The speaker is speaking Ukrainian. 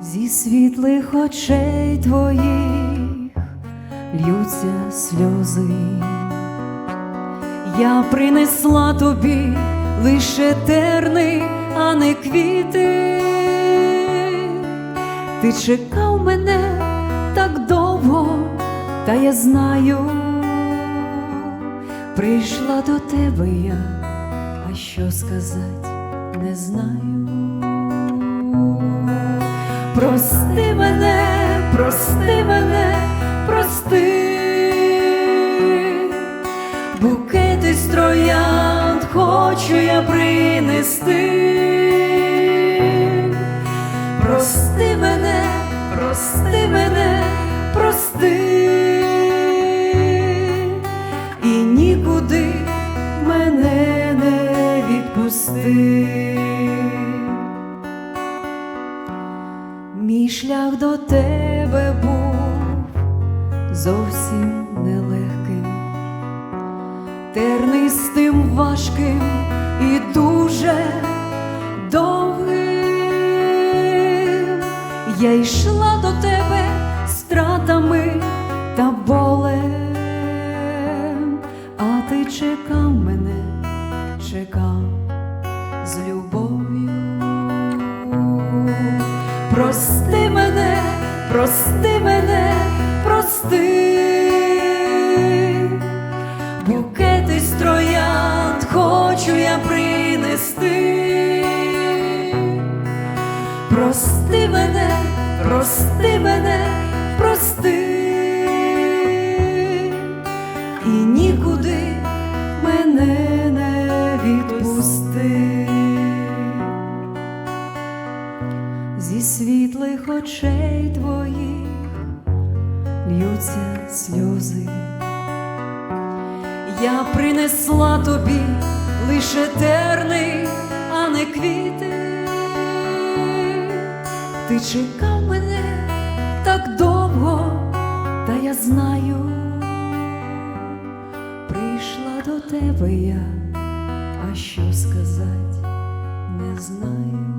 Зі світлих очей твоїх льються сльози. Я принесла тобі лише терни, а не квіти. Ти чекав мене так довго, та я знаю, прийшла до тебе я, а що сказати не знаю. Прости мене, прости мене, прости, букети з троянд хочу я принести. Нікуди мене не відпусти. Мій шлях до тебе був зовсім нелегким, тернистим, важким і дуже довгим. Я йшла до тебе стратами та болем, чекав з любов'ю. Прости мене, прости мене, прости, букети з троянд хочу я принести. Прости мене, прости мене, прости, Зі світлих очей твоїх льються сльози. Я принесла тобі лише терни, а не квіти. Ти чекав мене так довго, та я знаю, прийшла до тебе я, а що сказати не знаю.